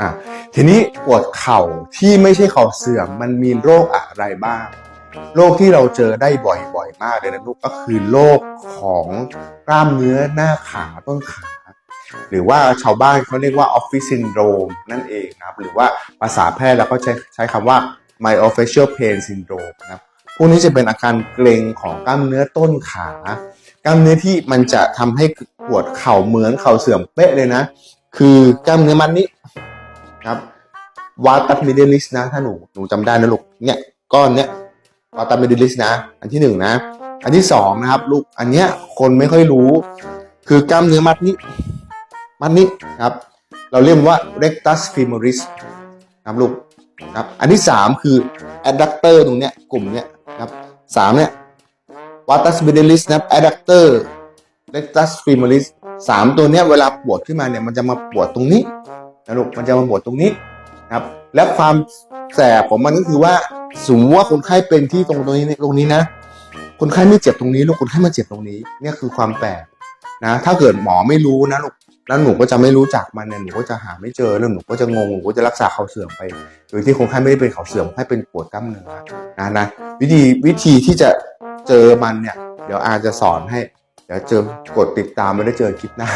อะทีนี้ปวดเข่าที่ไม่ใช่เข่าเสื่อมมันมีโรคอะไรบ้าง โรคที่เราเจอได้บ่อยๆมากเลยนะลูกก็คือโรคของกล้ามเนื้อหน้าขาต้นขาหรือว่าชาวบ้านเขาเรียกว่า office syndrome นั่นเองนะครับ หรือว่าภาษาแพทย์เราก็ใช้ใช้คำว่า myofascial pain syndrome นะครับพวกนี้จะเป็นอาการเกร็งของกล้ามเนื้อต้นขากล้ามเนื้อที่มันจะทำให้ปวดเข่าเหมือนเข่าเสื่อมเป๊ะเลยนะ คือกล้ามเนื้อมัน นะครับวาตัสมิเดลิสนะ ถ้าหนูหนูจำได้นะลูกเนี่ยก้อนเนี้ยวาตัสมิเดลิสนะ อันที่หนึ่งนะ อันที่สองนะครับ ลูกอันเนี้ยคนไม่ค่อยรู้ คือกล้ามเนื้อมัดนี้ มัดนี้ครับ เราเรียกว่า rectus femoris นะครับลูกครับอันที่สามคือ adductor ตรงเนี้ยกลุ่มเนี้ยครับสามเนี้ย vagus vidialis นะครับ adductor rectus femoris สามตัวเนี้ยเวลาปวดขึ้นมาเนี่ยมันจะมาปวดตรงนี้ นะลูกมันจะมาปวดตรงนี้นะครับ และความแสบของมันก็คือว่าสมมติว่าคนไข้เป็นที่ตรงตรงนี้ตรงนี้นะ คนไข้ไม่เจ็บตรงนี้ลูกคนไข้มาเจ็บตรงนี้เนี่ยคือความแปลกนะ ถ้าเกิดหมอไม่รู้นะลูกแล้วหนูก็จะไม่รู้จักมันเนี่ยหนูก็จะหาไม่เจอแล้วหนูก็จะงงหนูก็จะรักษาเขาเสื่อมไปโดยที่คนไข้ไม่ได้เป็นเขาเสื่อมให้เป็นปวดกล้ามเนื้อนะนะวิธีวิธีที่จะเจอมันเนี่ย เดี๋ยวอาจจะสอนให้ เดี๋ยวเจอกดติดตามไม่ได้เจอคลิปหน้า